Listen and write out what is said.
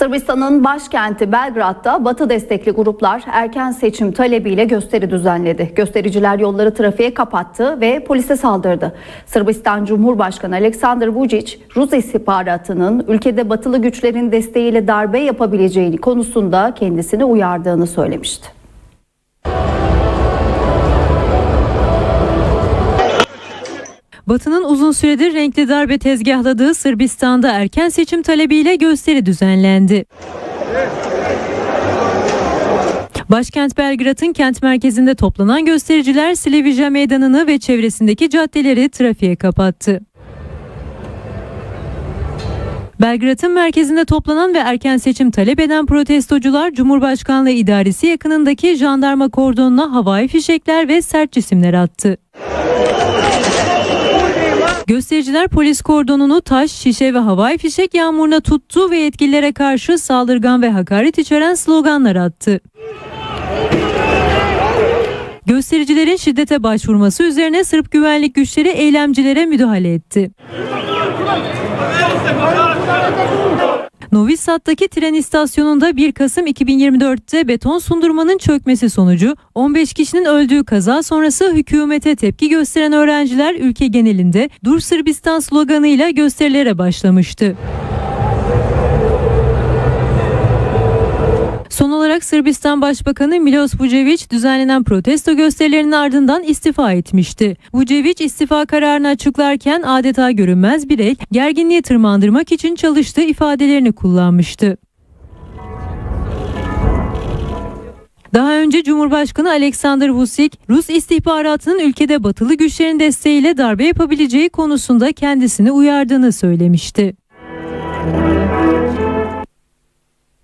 Sırbistan'ın başkenti Belgrad'da Batı destekli gruplar erken seçim talebiyle gösteri düzenledi. Göstericiler yolları trafiğe kapattı ve polise saldırdı. Sırbistan Cumhurbaşkanı Aleksandar Vučić, Rus istihbaratının ülkede batılı güçlerin desteğiyle darbe yapabileceğini konusunda kendisini uyardığını söylemişti. Batı'nın uzun süredir renkli darbe tezgahladığı Sırbistan'da erken seçim talebiyle gösteri düzenlendi. Başkent Belgrad'ın kent merkezinde toplanan göstericiler Slevija Meydanı'nı ve çevresindeki caddeleri trafiğe kapattı. Belgrad'ın merkezinde toplanan ve erken seçim talep eden protestocular Cumhurbaşkanlığı idaresi yakınındaki jandarma kordonuna havai fişekler ve sert cisimler attı. Göstericiler polis kordonunu taş, şişe ve havai fişek yağmuruna tuttu ve yetkililere karşı saldırgan ve hakaret içeren sloganlar attı. Göstericilerin şiddete başvurması üzerine Sırp güvenlik güçleri eylemcilere müdahale etti. Novi Sad'daki tren istasyonunda 1 Kasım 2024'te beton sundurmanın çökmesi sonucu 15 kişinin öldüğü kaza sonrası hükümete tepki gösteren öğrenciler ülke genelinde Dur Sırbistan sloganıyla gösterilere başlamıştı. Son olarak Sırbistan Başbakanı Milos Vucevic düzenlenen protesto gösterilerinin ardından istifa etmişti. Vucevic istifa kararını açıklarken adeta görünmez bir el gerginliği tırmandırmak için çalıştığı ifadelerini kullanmıştı. Daha önce Cumhurbaşkanı Alexander Vučić, Rus istihbaratının ülkede batılı güçlerin desteğiyle darbe yapabileceği konusunda kendisini uyardığını söylemişti.